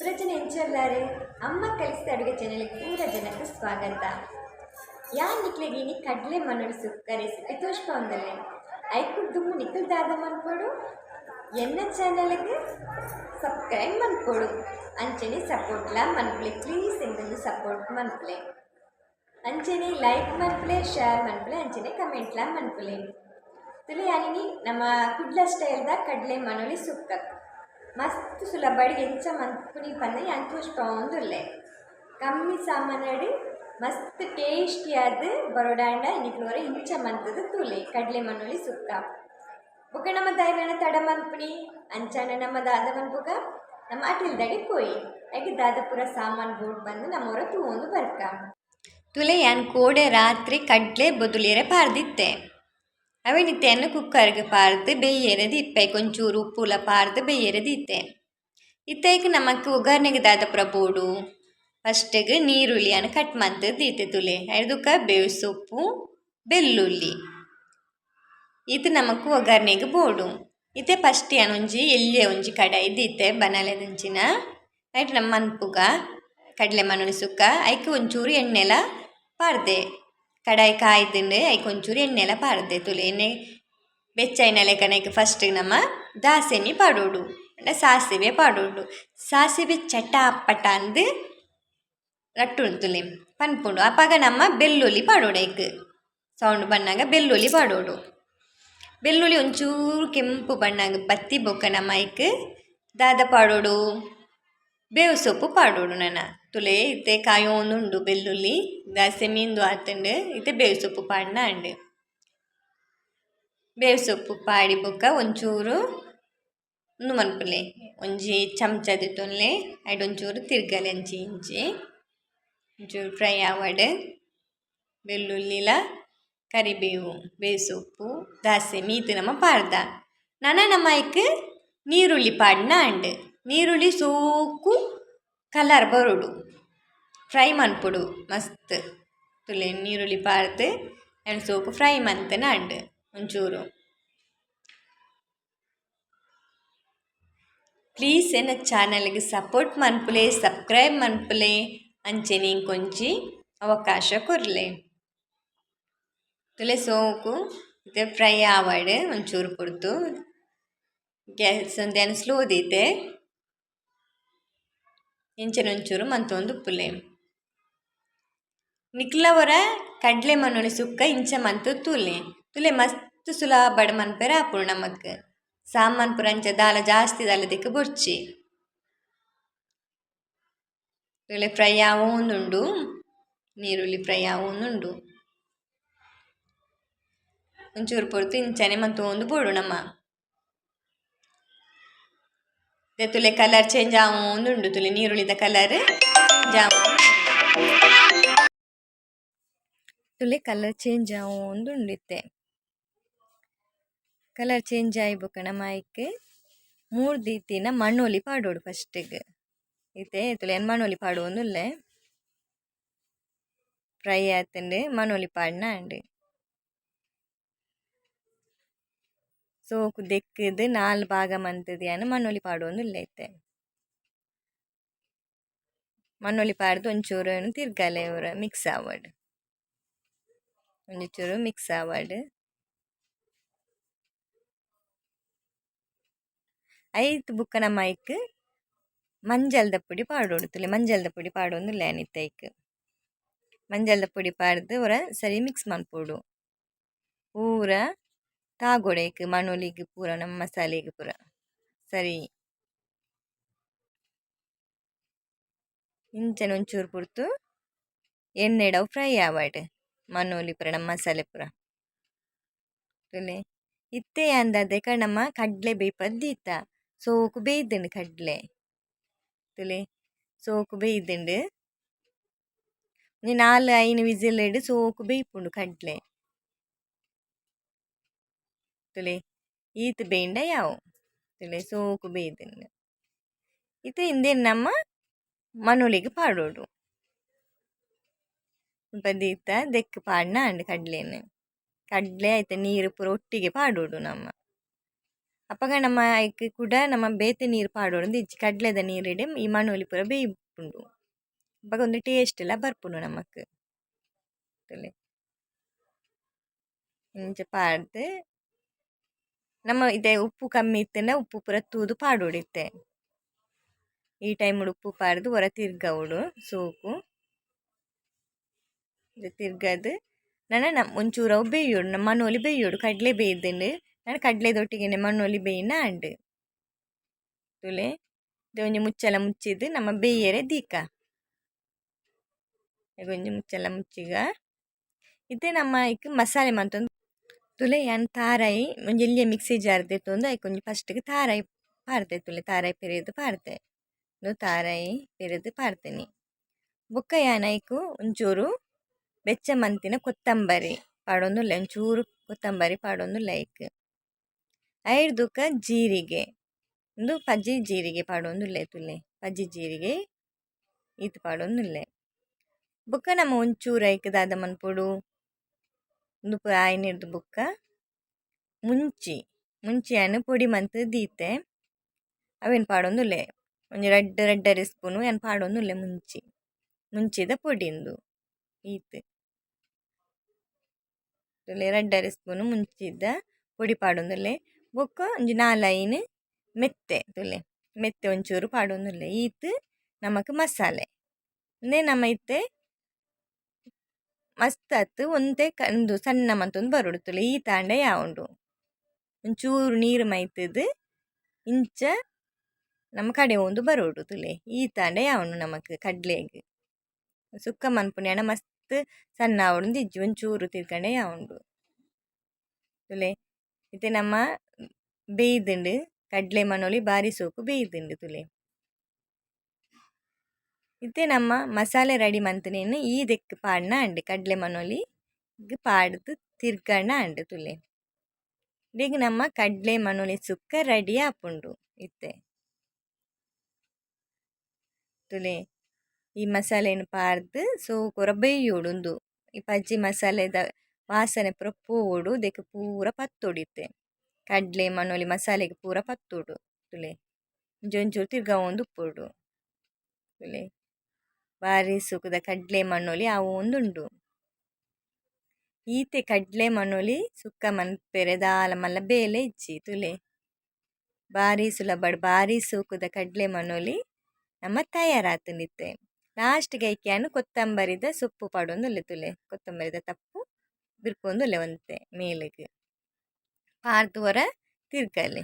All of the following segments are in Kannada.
ಪ್ರಜನೆ ಹೆಂಚರ್ಲಾರೆ, ಅಮ್ಮ ಕಲಿಸಿದ ಅಡುಗೆ ಚಾನೆಲ್ಗೆ ಪೂರ ಜನಕ್ಕೆ ಸ್ವಾಗತ. ಯಾ ನಿಕ್ಲೆಗೀನಿ ಕಡಲೆ ಮಣ್ಣು ಸುಕ್ಕ ರೆಸಿಪಿ ಒಂದಲ್ಲೇ. ಐಕು ದುಮ್ಮು ನಿಕ್ಕಲ್ ದಾದ ಮನ್ಕೊಡು. ಎನ್ನ ಚಾನಲ್ಗೆ ಸಬ್ಸ್ಕ್ರೈಬ್ ಮನ್ಕೊಡು. ಅಂಚನೆ ಸಪೋರ್ಟ್ಲ ಮನ್ಪ್ಲೆ ಪ್ಲೀಸ್ ಎಂದೊಂದು ಸಪೋರ್ಟ್ ಮನ್ಪ್ಲೆ ಅಂಚನೆ ಲೈಕ್ ಮನ್ಪ್ಲೆ ಶೇರ್ ಮನ್ಪ್ಲೆ ಅಂಚನೆ ಕಮೆಂಟ್ಲ ಮನ್ಪ್ಲೆ ತುಲಿ ಯಾನಿನಿ, ನಮ್ಮ ಕುಡ್ಲ ಸ್ಟೈಲ್ದ ಕಡಲೆ ಮನೋಳಿ ಸುಕ್ಕ ಮಸ್ತ್ ಸುಲಭಡಿ ಎಂಚ ಮನ್ಪುನಿ ಪಂದ ಎಂತ ಸ್ಟ್ರಾಂದುಲ್ಲೆ ಕಮ್ಮಿ ಸಾಮಾನಡಿ ಮಸ್ತ್ ಟೇಸ್ಟಿಯಾದ ಬರೋಡಾಂಡ ಇನ್ನಿಕ್ಲೋರ ಇಂಚ ಮಂತದ ತೂಲೆ, ಕಡಲೆ ಮಣ್ಣುಲಿ ಸುಕ್ಕ. ಬುಕ್ಕ ನಮ್ಮ ಧೈರ್ಯನ ತಡ ಮನ್ಪುನಿ ಅಂಚಾನ ನಮ್ಮ ದಾದ ಮನ್ಪುಗ ನಮ್ಮ ಅಟಿಲ್ದಡಿ ಪೋಯಿ. ಹಾಗೆ ದಾದಪುರ ಸಾಮಾನು ಬೋಟ್ ಬಂದು ನಮ್ಮವರ ತೂವೊಂದು ಬರ್ಕ. ತುಲೆ ಯಾನ್ ಕೋಡೆ ರಾತ್ರಿ ಕಡ್ಲೆ ಬೊದುಲೇರೆ ಪಾರ್ದಿತ್ತೆ. ಅವನಿತ್ತೆಯನ್ನು ಕುಕ್ಕರ್ಗೆ ಪಾರ್ದು ಬೇಯೆರೆ ಇಪ್ಪೈ ಕೊಂಚೂರು ಉಪ್ಪುಲ ಪಾರ್ದು ಬೇಯೆರೆ ಇತ್ತೆ ಇತ್ತೈക്ക് ನಮಕ್ ಒಗ್ಗರಣೆಗೆ ದಾದ ಪ್ರಬೋಡು ಫಸ್ಟಿಗೆ ನೀರುಳ್ಳಿಯನ್ನು ಕಟ್ ಮಂತ್ ದೀತೆ ತುಲೆ ಐದಕ್ಕ ಬೇವು ಸೊಪ್ಪು ಬೆಳ್ಳುಳ್ಳಿ ಇದು ನಮಕ್ ಒಗ್ಗರಣೆಗೆ ಬೋಡು ಇತ್ತೆ ಫಸ್ಟ್ ಒಂಜಿ ಎಲ್ಲಿಯ ಒಂಜಿ ಕಡಾಯಿ ದೀತೆ ಬನಲೆದಂಚಿನ ಐಟ್ ನಮ್ಮ ಮನ್ಪುಗ ಕಡಲೆ ಮಣ್ಣುಳಿ ಸುಕ್ಕ ಐಕೆ ಒಂಚೂರು ಎಣ್ಣೆಲ ಪಾರ್ದೆ ಕಡಾಯಿ ಕಾಯ್ದಿಂಡು ಐಕೆ ಒಂಚೂರು ಎಣ್ಣೆಲ ಪಾಡ್ದೆ. ತುಲೆ ಎಣ್ಣೆ ಬೆಚ್ಚೈನ ಲೆಕ್ಕನಕ್ಕೆ ಫಸ್ಟ್ ನಮ್ಮ ದಾಸೆಮಿ ಪಾಡೋಡು. ಅಂಡ ಸಾಸಿವೆ ಪಾಡೋಡು. ಸಾಸಿವೆ ಚಟ ಅಪ್ಪಟ ಅಂದು ರಟ್ಟುಂಡು ತುಲೆ. ಪನ್ಪುಂಡು. ಅಪ್ಪಾಗ ನಮ್ಮ ಬೆಳ್ಳುಳ್ಳಿ ಪಾಡೋಡು ಐಕ್ ಸೌಂಡ್ ಬಣ್ಣಾಗ ಬೆಳ್ಳುಳ್ಳಿ ಪಾಡೋಡು. ಬೆಳ್ಳುಳ್ಳಿ ಒಂಚೂರು ಕೆಂಪು ಬಣ್ಣಾಗ ಬತ್ತಿ ಬೊಕ್ಕ ನಮ್ಮ ಐಕ್ ದಾದ ಪಾಡೋಡು. ಬೇವು ಸೊಪ್ಪು ನನ್ನ ತುಲೆ ಇತ್ತೆ ಕಾಯೋನುಂಡು ದಾಸೆ ಮೀನು ಆತಂಡು ಇತ್ತೆ ಬೇವು ಸೊಪ್ಪು ಪಾಡ್ನ ಅಂಡು ಬೇವು ಸೊಪ್ಪು ಪಾಡಿ ಬೊಕ್ಕ ಒಂಚೂರು ಉಂದು ಮನ್ಪುಲೆ ಒಂಜಿ ಚಮಚದ ತೊನ್ಲೆ ಐಡ್ ಒಂಚೂರು ತಿರ್ಗಲೆ ಅಂಚಿ ಇಂಚಿ ಒಂಚೂರು ಫ್ರೈ ಆವಡ್ ಬೆಳ್ಳುಳ್ಳಿಲ ಕರಿಬೇವು ಬೇವು ಸೊಪ್ಪು ದಾಸೆ ಮೀತು ನಮ್ಮ ಪಾಡ್ದ ನನ ನಮ್ಮ ಐಕ್ ನೀರುಳ್ಳಿ ಪಾಡ್ನ ಅಂಡ್ ನೀರುಳ್ಳಿ ಸೋಕು ಕಲರ್ ಬರುಡು. ಫ್ರೈ ಮನ್ಪುಡು, ಮಸ್ತ್. ತುಲೆ ನೀರುಳ್ಳಿ ಪಾರ್ದು ಎಣ್ಣೆ ಸೋಕು ಫ್ರೈ ಮಂತನ ಅಂಡ್ ಒಂಚೂರು. ಪ್ಲೀಸ್ ಎನ್ನ ಚಾನಲ್ಗೆ ಸಪೋರ್ಟ್ ಮನ್ಪುಲೆ, ಸಬ್ಸ್ಕ್ರೈಬ್ ಮನ್ಪುಲೆ ಅಂಚೆನೆ ಕೊಂಚ ಅವಕಾಶ ಕೊರ್ಲೆ. ತುಲೆ ಸೋಕು ಇದೆ ಫ್ರೈ ಆವಡ್ ಒಂಚೂರು ಕೊಡ್ತು. ಗ್ಯಾಸ್ ಒಂದೇನು ಸ್ಲೋ ದೀತೆ ಇಂಚನೆ ಒಂಚೂರು ಮಂತೊಂದು ಉಪ್ಪುಲೆ ನಿಕ್ಲವರ ಕಡ್ಲೆ ಮನೊಳಿ ಸುಕ್ಕ ಇಂಚ ಮಂತು ತುಲೆ. ತುಲೆ ಮಸ್ತ್ ಸುಲಭಡ್ ಮನ್ಪೆರ ಆಪುಂಡು ನಮಕ್ ಸಾಮಾನ್ ಪುರಂಚ ದಾಲ ಜಾಸ್ತಿ ದಾಲದಿಕ್ಕ ಬೊರ್ಚಿ. ತುಲೆ ಫ್ರೈ ಆವೊಂದುಂಡು ನೀರುಳ್ಳಿ ಫ್ರೈ ಆವೊಂದುಂಡು ಒಂಚೂರು ಪೊರ್ತು ಇಂಚನೆ ಮಂತೊಂದು ಬೋಡು ನಮ್ಮ ತುಲೆ ಕಲರ್ ಚೇಂಜ್ ಆವೊಂದುಂಡು ತುಲೆ ನೀರುಳಿದ ಕಲರ್ ಜಾಮ್ ತುಲೆ ಕಲರ್ ಚೇಂಜ್ ಆವೊಂದುಂಡು ಇತ್ತೆ ಕಲರ್ ಚೇಂಜ್ ಆಯಿ ಬೊಕ ಐಕ್ ಮೂರು ದೀತಿನ ಮಣ್ಣೊಲಿ ಪಾಡೋಡು ಫಸ್ಟಿಗೆ ಇತ್ತೆ ತುಲೆ ಏನು ಮಣ್ಣೊಲಿ ಪಾಡುವೊಂದುಲ್ಲೆ ಫ್ರೈ ಆತಂಡು ಮಣ್ಣೊಲಿ ಪಾಡ್ನ ಅಂಡ್ ಸೋಕು ದೆಕ್ಕುದು ನಾಲ್ ಭಾಗ ಮಂತುದಿಯನ್ ಮಣ್ಣೊಲಿ ಪಾಡೋಂದುಲ್ಲೆ ಇತ್ತೆ ಮಣ್ಣೊಲಿ ಪಾಡ್ದು ಒಂಚೂರು ತಿರ್ಗಲೆ ಅವರ ಮಿಕ್ಸ್ ಆವಡ್ ಒಂಚೂರು ಮಿಕ್ಸ್ ಆವಡ್ ಐತ್ ಬುಕ್ಕ ನಮ್ಮ ಐಕ್ ಮಂಜಲ್ದ ಪುಡಿ ಪಾಡೋಡು ತುಲೆ ಮಂಜಲ್ದ ಪುಡಿ ಪಾಡೋಂದುಲ್ಲೆ ಅನಿತ್ತ ಐಕ್ ಮಂಜಲ್ದ ಪುಡಿ ಪಾಡ್ದು ಅವರ ಸರಿ ಮಿಕ್ಸ್ ಮನ್ಪೋಡು ಪೂರ ತಾಗೊಡೈಕ್ ಮಣ್ಣೊಲಿಗ್ ಪೂರ, ನಮ್ಮ ಮಸಾಲೆಗ್ ಪೂರ. ಸರಿ. ಇಂಚನೆ ಒಂಚೂರು ಪುರ್ತು ಎಣ್ಣೆಡವು ಫ್ರೈ ಆವಾಡ್ ಮನೋಲಿ ಪೂರ, ನಮ್ಮ ಮಸಾಲೆ ಪುರ. ಇತ್ತೆ ಅಂದದೆ ಕಡ್ಲೆ ಬೇಯ್ಪದ್ ಇತ್ತ. ಸೋಕು ಬೇಯ್ದುಂಡು ಕಡ್ಲೆ. ತುಲೆ ಸೋಕು ಬೇಯ್ದುಂಡು ನಾಲ್ ಐನು ವಿಸಿಲ್ ಇಡು ಸೋಕು ಬೇಯ್ಪುಂಡು ಕಡ್ಲೆ. ತುಲೆ ಈತ್ ಬೇಯ್ಂಡ ಯಾವು ತುಲೆ ಸೋಕು ಬೇಯ್ದುಂಡು ಇತ್ತೆ ಇಂದೆನ್ ನಮ್ಮ ಮಣ್ಣೊಲಿಗ್ ಪಾಡೋಡು ಬದೀತ ದೀತ ದೆಕ್ಕ್ ಪಾಡ್ನ ಅಂಡ್ ಕಡ್ಲೆನ್ ಕಡ್ಲೆ ಐತೆ ನೀರು ಪೂರ ಒಟ್ಟಿಗೆ ಪಾಡೋಡು ನಮ್ಮ ಅಪ್ಪಗ ನಮ್ಮ ಐಕ್ ಕೂಡ ನಮ್ಮ ಬೇತೆ ನೀರು ಪಾಡೋಡು ಇಜ್ಜಿ ಕಡ್ಲೆದ ನೀರಿಡೆ ಈ ಮಣ್ಣೊಲಿ ಪೂರ ಬೇಯ್ಪುಂಡು ಅಪ್ಪಗ ಒಂದು ಟೇಸ್ಟ್ ಎಲ್ಲ ಬರ್ಪುಂಡು ನಮಕ್ ಇಂಚ ಪಾಡ್ದು ನಮ್ಮ ಇದೆ ಉಪ್ಪು ಕಮ್ಮಿ ಇತ್ತೆನ ಉಪ್ಪು ಪೂರ ತೂದು ಪಾಡೋಡಿತ್ತೆ. ಈ ಟೈಮ್ ಉಪ್ಪು ಪಾಡ್ದು ಹೊರ ತಿರ್ಗವುಡು ಸೋಕು. ತಿರ್ಗದು. ನನ್ನ ನಮ್ಮ ಒಂಚೂರು ಬೇಯೋಡು ನಮ್ಮ ಮಣ್ಣೊಲಿ ಬೇಯೋಡು, ಕಡಲೆ ಬೇಯ್ದುಂಡು. ನಾನು ಕಡ್ಲೆದೊಟ್ಟಿಗೆನೆ ಮಣ್ಣೊಲಿ ಬೇಯಿನ ಅಂಡು ತುಲೆ ಒಂಜಿ ಮುಚ್ಚಲ ಮುಚ್ಚಿದ್ದು ನಮ್ಮ ಬೇಯರೆ ದೀಕ. ಒಂಜಿ ಮುಚ್ಚಲ ಮುಚ್ಚಿಗ. ಇತ್ತೆ ನಮ್ಮ ಈಗ ಮಸಾಲೆ ಮಂತೊಂದು ತುಲೆ ಯಾನ್ ತಾರಾಯಿ ಒಂಜಿ ಮಿಕ್ಸಿ ಜಾರ್ ದೆತ್ತೊಂದು ಐಕ್ ಒಂಜಿ ಫಸ್ಟ್ಗೆ ತಾರಾಯಿ ಪಾರ್ದೆ ತುಲೆ ತಾರಾಯಿ ಪಾರ್ದೆ ತಾರಾಯಿ ಪೆರೆದು ಪಾಡ್ದೆನಿ ಬೊಕ್ಕ ಯಾನ್ ಐಕ್? ಒಂಚೂರು ಬೆಚ್ಚ ಮಂತಿನ ಕೊತ್ತಂಬರಿ ಪಾಡೊಂದುಲ್ಲೆ ಒಂಚೂರು ಕೊತ್ತಂಬರಿ ಪಾಡೊಂದುಲ್ಲೆ ಐಕ್ ಐರ್ದುಕ ಜೀರಿಗೆ ಉಂದು ಪಜ್ಜಿ ಜೀರಿಗೆ ಪಾಡೊಂದುಲ್ಲೆ ತುಲೆ. ಪಜ್ಜಿ ಜೀರಿಗೆ ಈತ್ ಪಾಡೊಂದುಲ್ಲೆ ಬೊಕ್ಕ ನಮ ಒಂಚೂರು ಐಕ್ ದಾದ ಮನ್ಪೊಡು ಉಂದು ಪೂರ ಬುಕ್ಕ. ಮುಂಚಿ ಮುಂಚಿ ಮುಂಚಿಯನ್ನು ಪೊಡಿ ಮಂತ್ ದೀತೆ ಅವೇನು ಪಾಡೊಂದುಲ್ಲೆ? ಒಂಜಿ ರಡ್ಡ್ ರಡ್ಡರೆ ಸ್ಪೂನು ಏನು ಪಾಡೊಂದುಲ್ಲೆ ಮುಂಚಿ. ಮುಂಚಿದ ಪೊಡಿಂದು ಈತ್ ತುಲೆ ರಡ್ಡರೆ ಸ್ಪೂನು ಮುಂಚಿದ ಪೊಡಿ ಪಾಡೊಂದುಲ್ಲೆ. ಬೊಕ್ಕ ಒಂಜಿ ನಾಲೈನ್ ಮೆತ್ತೆ ತುಲೆ ಮೆತ್ತೆ ಒಂಚೂರು ಪಾಡೊಂದುಲ್ಲೆ. ಈತ್ ನಮಕ್ ಮಸಾಲೆ. ಉಂದೆ ನಮ ಇತ್ತೆ ಮಸ್ತ್ ಒಂದೇ ಒಂತೆ ಉಂದು ಸಣ್ಣ ಮಂತೊಂದು ಬರೊಡು ತುಲೆ ಈ ತಾಂಡ ಯಾವುಂಡು ಒಂಚೂರು ನೀರು ಮೈತುದು, ಇಂಚ ನಮ ಕಡೆ ಒಂದು ಬರೋಡು ತುಲೆ ಈ ತಾಂಡ ಯಾವನು ನಮಕ್ ಕಡ್ಲೆಗ್? ಸುಕ್ಕ ಮನ್ಪುನ ಮಸ್ತ್ ಸಣ್ಣ ಆವೊಂದು ಇಜ್ಜಿ, ಒಂಚೂರು ತಿರ್ಕಂಡೆ ಯಾವುಂಡು ತುಲೆ ಇತ್ತೆ ನಮ್ಮ ಬೇಯ್ದುಂಡು ಕಡ್ಲೆ ಮನೊಲಿ ಬಾರಿ ಸೋಕು ಬೇಯ್ದುಂಡು ತುಲೆ ಇತ್ತೆ ನಮ್ಮ ಮಸಾಲೆ ರೆಡಿ ಮಂತುನೆನ್ ಈ ದೆಕ್ ಪಾಡ್ನ ಅಂಡ್, ಕಡ್ಲೆ ಮನೊಲಿ ಪಾಡ್ದ್ ತಿರ್ಗಣ ಅಂಡ್ ತುಲೆ. ಈಗ ನಮ್ಮ ಕಡ್ಲೆ ಮನೋಲಿ ಸುಕ್ಕ ರೆಡಿ ಆಪುಂಡು ಇತ್ತೆ. ತುಲೆ, ಈ ಮಸಾಲೆನ್ ಪಾರ್ದು ಸೋ ಉಂದು ಈ ಪಜ್ಜಿ ಮಸಾಲೆದ ವಾಸನೆ ಪೂರ ಪೋವೊಡು ದೇಕ್ ಪೂರ ಪತ್ತೊಡು ಇತ್ತೆ. ಕಡ್ಲೆ ಮನೊಲಿ ಮಸಾಲೆಗೆ ಪೂರ ಪತ್ತೊಡು ತುಲೆ. ಜೊಂಜೂರು ತಿರ್ಗ ತಿರ್ಗವೊಂದು ಉಪ್ಪುಡು ತುಲೆ. ಬಾರಿ ಸುಖದ ಕಡಲೆ ಮಣ್ಣೊಲಿ ಆವೊಂದುಂಡು ಈತೆ ಕಡ್ಲೆ ಮಣ್ಣೊಲಿ ಸುಕ್ಕ ಮನ್ಪೆರೆ ದಾಲ ಮಲ್ಲ ಬೇಲೆ ಇಜ್ಜಿ ತುಲೆ. ಬಾರಿ ಸುಲಭಡ್ ಬಾರಿ ಸೂಕುದ ಕಡಲೆ ಮಣ್ಣೊಲಿ ನಮ್ಮ ತಯಾರಾತುಂಡಿತ್ತೆ ಲಾಸ್ಟ್ಗೆ ಐಕ್ಯಾನ್ ಕೊತ್ತಂಬರಿದ ಸೊಪ್ಪು ಪಾಡೊಂದುಲ್ಲೆ ತುಲೆ. ಕೊತ್ತಂಬರಿದ ತಪ್ಪು ಬಿರ್ಪೊಂದುಲ್ಲೆ ಒಂತೆ ಮೇಲೆಗೆ. ಪಾರ್ದುವರ ತಿರ್ಗಲೆ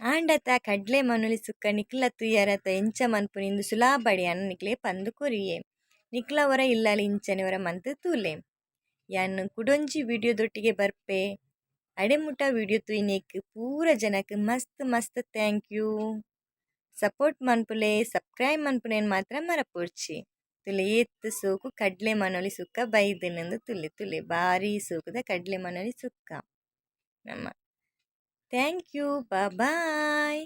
ಆಂಡತ ಕಡ್ಲೆ ಮನುಲಿ ಸುಕ್ಕ, ನಿಕ್ಲ ತುಯ್ಯರತ ಎಂಚ ಮನ್ಪುನಿಂದು ಇಂದು ಸುಲಾಬಡಿ ಅನ್ನ ನಿಕ್ಲೆ ಪಂದು ಕೊರಿಯೆ. ನಿಕ್ಲ ವರ ಇಲ್ಲಲಿ ಇಂಚನೆ ವರ ಮಂತ್ ತೂಲೆ. ಯಾನ್ ಕುಡೊಂಜಿ ವಿಡಿಯೋದೊಟ್ಟಿಗೆ ಬರ್ಪೆ. ಅಡೆಮುಟ ವಿಡಿಯೋ ತುಯ್ನೇಕ್ ಪೂರ ಜನಕ್ ಮಸ್ತ್ ಮಸ್ತ್ ಥ್ಯಾಂಕ್ ಯು. ಸಪೋರ್ಟ್ ಮನ್ಪುಲೆ, ಸಬ್ಸ್ಕ್ರೈಬ್ ಮನ್ಪುನೇನ್ ಮಾತ್ರ ಮರಪೊರ್ಚಿ ತುಲೆ ಏತ್ ಸೋಕು ಕಡ್ಲೆ ಮನೊಲಿ ಸುಕ್ಕ ಬೈದಿನಂದು ತುಲೆ ತುಲೆ ಬಾರಿ ಸೋಕುದ ಕಡ್ಲೆ ಮನೊಲಿ ಸುಕ್ಕ. ನಮ್ಮ ಥ್ಯಾಂಕ್ ಯು ಬಾಯ್